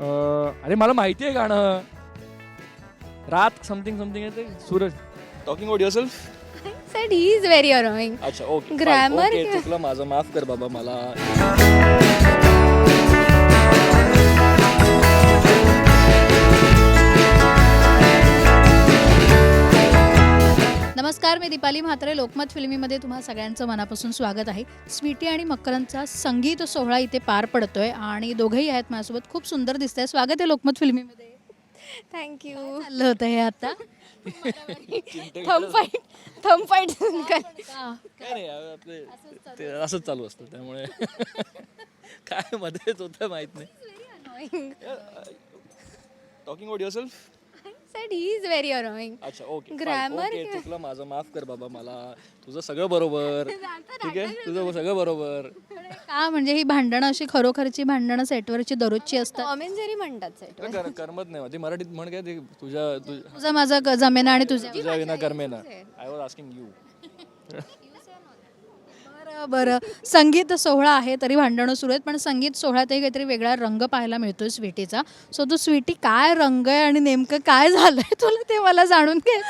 अं, अरे मला माहिती आहे गाणं रात समथिंग समथिंग आहे ते Suraj talking about yourself said he is very annoying. अच्छा ओके Grammar ओके? चुकलं माझं माफ कर बाबा मला नमस्कार मी दीपाली म्हात्रे. लोकमत फिल्मीमध्ये तुम्हा सगळ्यांचं मनापासून स्वागत आहे. स्वीटी आणि मकरंदचा संगीत सोहळा इथे पार पडतोय आणि दोघंही आहेत माझ्यासोबत. खूप सुंदर दिसत आहे स्वागत आहे लोकमत फिल्मीमध्ये. You. चाललं होतं हे आता. काय नाही आपले ते असंच चालू असतं त्यामुळे. काय मध्येच होतं माहीत नाही. Talking about yourself said he is very annoying. अच्छा ओके Grammar ओके? चुकलं माझं. माफ कर बाबा मला. तुझं सगळं बरोबर. ठीक आहे? तुझं सगळं बरोबर. का म्हणजे ही भांडणं अशी खरोखरची भांडणं सेटवरची दररोजची असतात. Tom and Jerry म्हणतात set. तुला कर- करमत नाही. ती मराठीत म्हण काय ते तुझ्या तुझ- तुझा माझा ग- जमेना आणि तुझ्या तुझ्या विना करमेना. आय वॉज आस्किंग यू बरं. संगीत सोहळा आहे तरी भांडणं सुरू आहेत पण संगीत सोहळ्यातही काहीतरी वेगळा रंग पाहायला मिळतोय स्वीटीचा. सो तू स्वीटी काय रंग आहे आणि नेमकं काय झालंय तुला ते मला जाणून घे.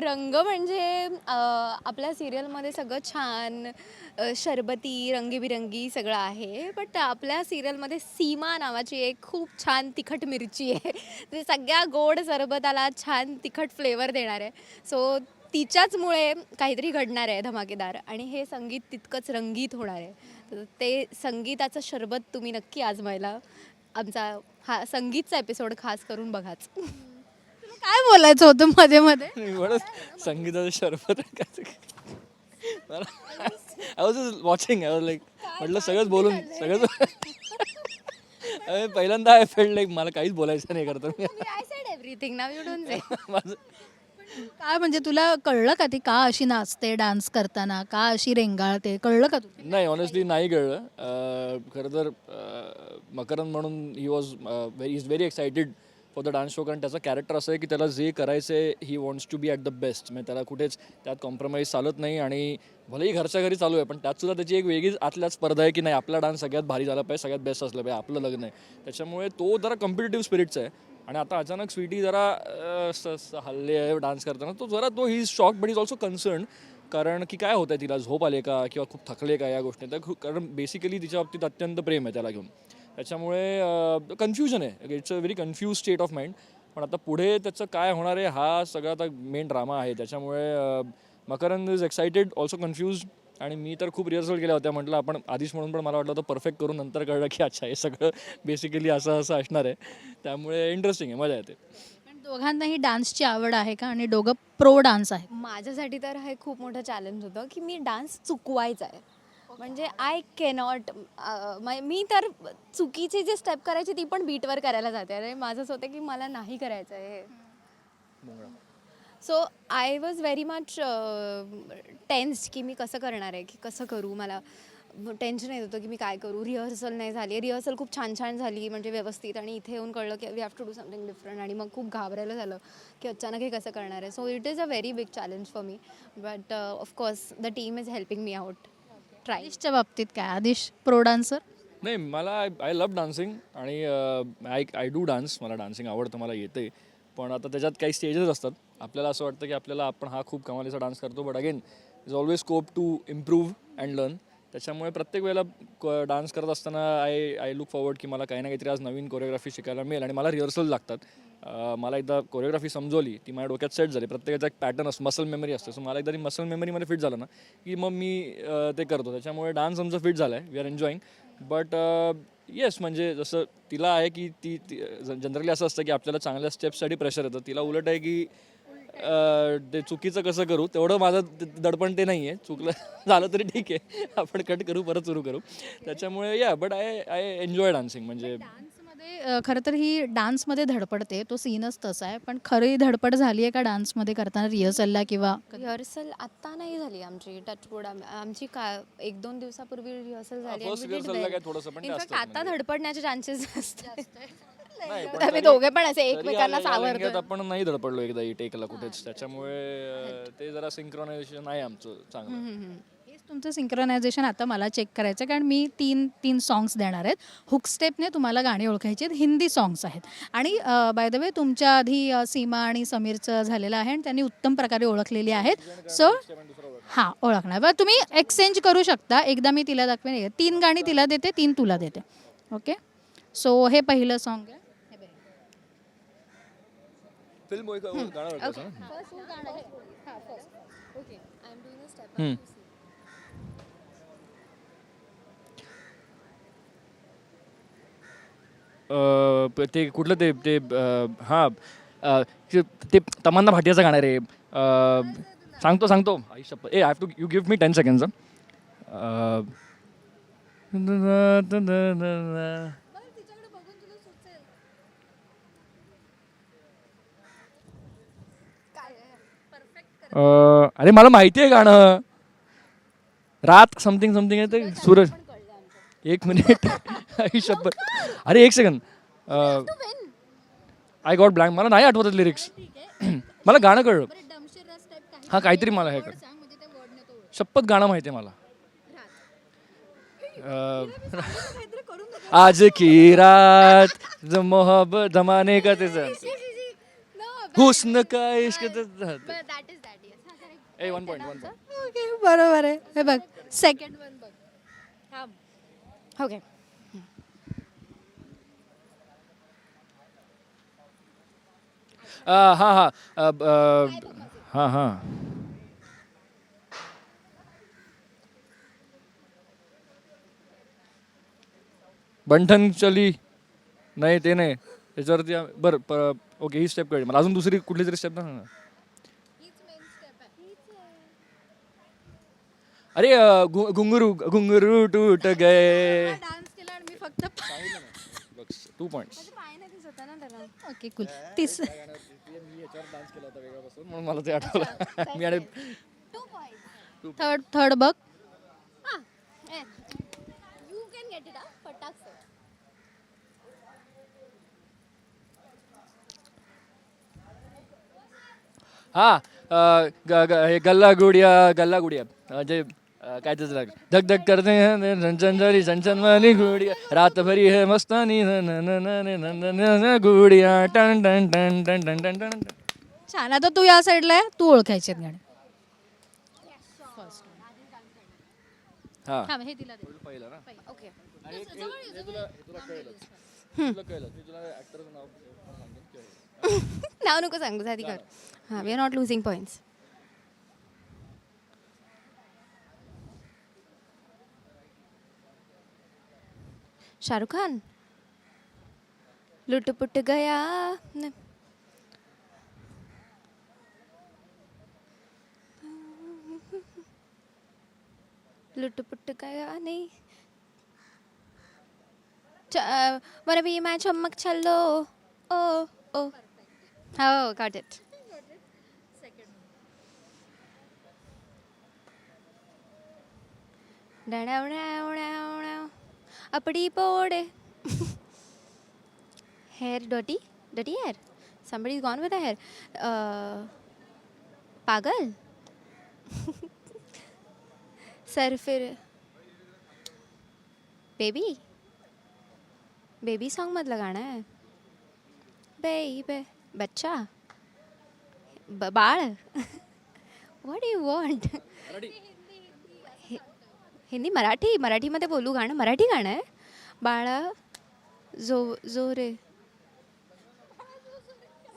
रंग म्हणजे आपल्या सिरियलमध्ये सगळं छान शरबती रंगीबिरंगी सगळं आहे बट आपल्या सिरियलमध्ये सीमा नावाची एक खूप छान तिखट मिरची आहे. ते सगळ्या गोड सरबताला छान तिखट फ्लेवर देणार. आहे सो तिच्याचमुळे काहीतरी घडणार आहे धमाकेदार. आणि हे संगीत तितकंच रंगीत होणार आहे. तर ते संगीताचं शरबत तुम्ही नक्की आजमायला. आमचा हा संगीतचा एपिसोड खास करून बघाच. काय बोलायचं होतं मध्ये मध्ये? संगीताचं शरबत I was watching I was like म्हटलं सगळंच बोलून सगळंच पहिल्यांदा आय फेल्ड लाईक मला काहीच बोलायचं नाही करतो. मी आय सेड एव्हरीथिंग नाव यू डोंट से माझं काय म्हणजे तुला कळलं का ती का अशी नाचते डान्स करताना? का अशी रेंगाळते? कळलं का तुला? नाही ऑनेस्टली नाही कळलं. अं, खरं तर अं, मकरंद म्हणून he was very is very excited for the dance show कारण त्याचं कॅरेक्टर असं आहे की त्याला जे करायचं आहे he wants to be at the best म्हणजे त्याला कुठेच त्यात कॉम्प्रोमाइज चालत नाही आणि भलेही घरच्या घरी चालू आहे पण त्यात सुद्धा त्याची एक वेगळीच आतल्या स्पर्धा आहे की नाही आपला डान्स सगळ्यात भारी झाला पाहिजे सगळ्यात बेस्ट असलं पाहिजे आपलं लग्न आहे. त्याच्यामुळे तो जरा कम्पिटेटिव्ह स्पिरिटचा आहे. आणि आता अचानक स्वीटी जरा स- हल्ले आहे डान्स करताना. तो जरा तो he is shock but is also concern कारण की काय होतं तिला? झोप आले का? किंवा खूप थकले का या गोष्टी तर खूप- कारण बेसिकली तिच्या बाबतीत अत्यंत प्रेम आहे त्याला घेऊन. त्याच्यामुळे कन्फ्युजन आहे. It's a very confuse state of mind पण आता पुढे त्याचं काय होणार आहे हा सगळा आता मेन ड्रामा आहे. त्याच्यामुळे Makarand is excited also confuse आणि मी तर खूप रिहर्सल केल्या होत्या. म्हटलं आपण आधीच म्हणून पण मला वाटलं होतं परफेक्ट करून नंतर कळलं की अच्छा हे सगळं बेसिकली असं असं असणार आहे. त्यामुळे इंटरेस्टिंग आहे मजा येते. पण दोघांनाही डान्सची आवड आहे का? आणि दोघं प्रो डान्स आहे माझ्यासाठी तर हे खूप मोठं चॅलेंज होतं की मी डान्स चुकवायचा आहे. म्हणजे आय कॅनॉट मी तर चुकीची जी स्टेप करायची ती पण बीटवर करायला जाते. अरे माझं असं होतं की मला नाही करायचं आहे. So I was very much tensed की मी कसं करणार आहे की कसं करू मला. टेन्शन येत होतं की मी काय करू? रिहर्सल नाही झाली. रिहर्सल खूप छान छान झाली म्हणजे व्यवस्थित. आणि इथे येऊन कळलं की we have to do something different आणि मग खूप घाबरायला झालं की अचानक हे कसं करणार आहे. So it is a very big challenge for me but of course the team is helping me out try आदिशच्या बाबतीत काय? आदिश प्रो डान्सर नाही मला आय लव्ह डान्सिंग आणि आय आय डू डान्स मला डान्सिंग आवडतं मला येते. पण आता त्याच्यात काही स्टेजेस असतात. आपल्याला असं वाटतं की आपल्याला आपण हा खूप कमालीचा डान्स करतो but again is always scope to improve and learn त्याच्यामुळे प्रत्येक वेळेला डान्स करत असताना आय आय लुक फॉरवर्ड की मला काही ना काहीतरी आज नवीन कोरिओग्राफी शिकायला मिळेल आणि मला रिहर्सल लागतात. मला एकदा कोरिओग्राफी समजवली ती माझ्या डोक्यात सेट झाली. प्रत्येकाचा एक पॅटर्न असतो मसल मेमरी असते. सो मला एकदा ती मसल मेमरीमध्ये फिट झालं ना की मग मी ते करतो. त्याच्यामुळे डान्स आमचा फिट झाला आहे we are enjoying but yes म्हणजे जसं तिला आहे की ती जनरली असं असतं की आपल्याला चांगल्या स्टेप्ससाठी प्रेशर येतं. तिला उलट आहे की अं, ते चुकीचं कसं करू तेवढं माझं द- दडपण ते नाही आहे चुकलं झालं तरी ठीक आहे. आपण कट करू परत सुरू करू. त्याच्यामुळे या but I I enjoy dancing म्हणजे डान्समध्ये अं, खरं तर ही डान्समध्ये धडपडते तो सीनच तसा आहे. पण खरी धडपड झाली आहे का डान्समध्ये करताना? रिहर्सलला किंवा? रिहर्सल आत्ता नाही झाली आमची टचवूड आमची का एक दोन दिवसापूर्वी रिहर्सल झाली. काय थोडंसं पण आता. धडपडण्याचे चान्सेस असतात नाही, पण आम्ही तरी- दोघे पण असे तरी एकमेकांना सावरतो आपण नाही धडपडलो एकदा टेकला कुठेच. त्याच्यामुळे अं, ते जरा सिंक्रोनायझेशन आहे आमचं चांगलं. तुमचं सिंक्रोनायझेशन आता मला चेक करायचं आहे, कारण मी तीन तीन सॉंग्स देणार आहेत. हुक स्टेपने तुम्हाला गाणी ओळखायची आहेत हिंदी सॉंग्स आहेत. आणि बाय द वे तुमच्या आधी अ, सीमा आणि समीरचं झालेलं आहे आणि त्यांनी उत्तम प्रकारे ओळखलेली आहेत. सो हां ओळखणार. बरं तुम्ही एक्सचेंज करू शकता. एकदा मी तिला दाखवेन. तीन गाणी तिला देते तीन तुला देते. ओके सो हे पहिलं सॉन्ग आहे. फिल्म गाणं ओळखायचं ना? हम्म. अं, प- ते कुठलं ते ते अं, हा अं, ते- ते तमन्ना भाटियाचं गाणं रे. अं, सांगतो सांगतो. आई शप्पथ. ए I have to you give me ten seconds अरे मला माहिती आहे गाणं. रात समथिंग समथिंग आहे ते. सूरज. एक मिनिट आई शपथ अरे एक सेकंद आय गॉट ब्लँक मला नाही आठवत लिरिक्स मला गाणं कळलं. हा काहीतरी मला हे कळ शपथ गाणं माहिती आहे मला. अं, आज की रात. ज मोहब्बत जमाने का त्याचं हुस्न का इश्क त्याचं. A one point one point okay बरोबर आहे. हे बघ. सेकंड वन बघ. ओके हां हां. हां हां. बंठन चली नाही ते नाही. त्याच्यावरती बरं ओके ही स्टेप कळली. मला अजून दुसरी कुठली तरी स्टेप ना. अरे अ, घु- घुंगरू घुंगरू टूट गए। डान्स केला आणि मी फक्त टू पॉइंट्स ओके कुल तीस म्हणून मला ते आठवलं. मी आणि थर्ड थर्ड बघ. यू कॅन गेट इट फटाक हा अ, ग- ग- हे गल्ला गुडिया गल्ला गुडिया. अ, जे काय त्याचं लाग धक धक करते हैं, झनझन झरी झनझन वाली गुडिया रात भरी है मस्तानी न न न न न न न न न गुडिया टन टन टन टन टन टन टन टन. छान आता तू या साईडला आहे तू ओळखायचे गाणे हा हा हे तिला दे पहिलं ना ओके तुला कळलं मी तुला ऍक्टरचं नाव नको सांगू आधी कर हां we are not losing points Shahrukh Khan? लुटपुट गया नाही. लुटपुट गया नहीं। च- भी be my चम्मक छल्लो ओ ओ। हाँ गॉट इट डॅव அப்படி போடு ஹேர் டொட்டி டொட்டி ஹேர் சம்படி கான் வித் ஹேர் पागल सर फिर बेबी बेबी सॉन्ग मत लगाना है बेबे बच्चा बाल what you want Hindi Marathi मराठीमध्ये बोलू गाणं मराठी गाणं आहे बाळा जो जो रे.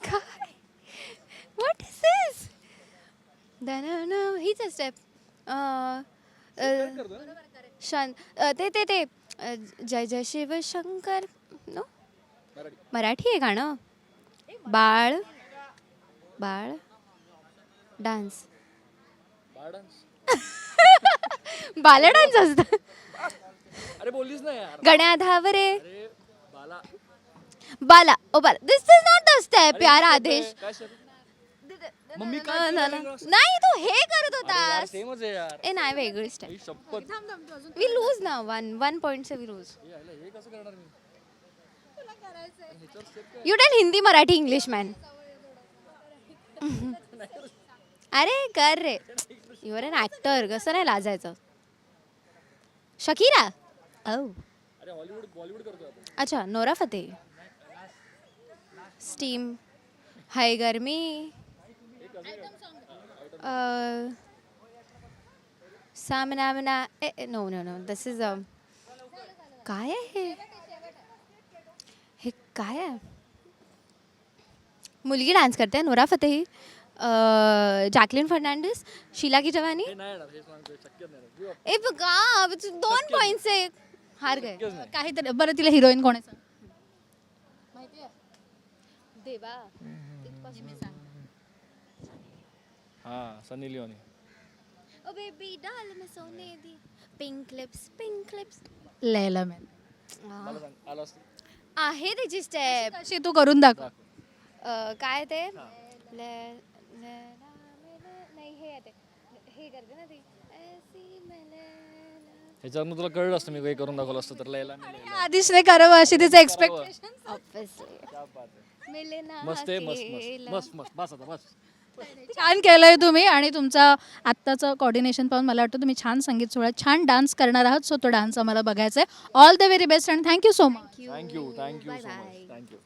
काय? व्हॉट इज दिस हीच स्टेप शान अ, ते ते ते. जय जय शिव शंकर. नो मराठी आहे गाणं. बाळ बाळ डान्स बाला डान्स असतं. अरे बोललीस ना यार. गण्या धावरे अरे बाला. बाला. ओ Bala. This is not the step यार आदेश. काय नाही तू हे करत होता सेमच आहे यार. ए नाही वेगळी स्टेप आई शपथ. वी लूज ना one one point say we lose हे आलं, हे कसं करणार मी? You tell Hindi Marathi English man अरे कर रे. युअर अन ऍक्टर कसं नाही लाजायचं? शकीरा? ओ अरे हॉलिवूड बॉलिवूड करतो आपण. अच्छा नोरा फतेह. स्टीम हाय गर्मी अ, सामना मना ए no no no this is काय आहे? हे हे काय आहे? मुलगी डान्स करते नोरा फतेही. अ, जॅकलिन फर्नांडिस शीला की जवानी. हे नाही येणार हे सांगतोय शक्य नाही येणार. Give up. ए बघा दोन पॉइंट्स आहे हार गए. शक्यच नाही. काहीतरी बरं तिला हिरोईन कोण आहे सांग. देवा हा सनी लिओनी. ओ बेबी डाल में सोने दी. Pink lips pink lips Laila man. मला सांग आला असतं? आहे त्याची स्टेप अशी तू करून दाखव. काय ते? ले- ले- ला- मे- ले- नाही हे आहे ते. हे करते ना ती. ऐसी मैं लैला. ह्याच्यावरनं तुला कळलं असतं मी काही करून दाखवलं असतं तर मी लैला. आधीच करावं अशी तिचं एक्सपेक्टेशन. मिले ना मस्त आहे मस्त. मस्त मस्त मस्त बस आता बस छान केलंय तुम्ही आणि तुमचा आत्ताचं कॉर्डिनेशन पाहून मला वाटतं तुम्ही छान संगीत सोहळ्यात छान डान्स करणार आहात सो तो डान्स आम्हाला बघायचा आहे all the very best and thank you so much. Thank you thank you so. Much thank you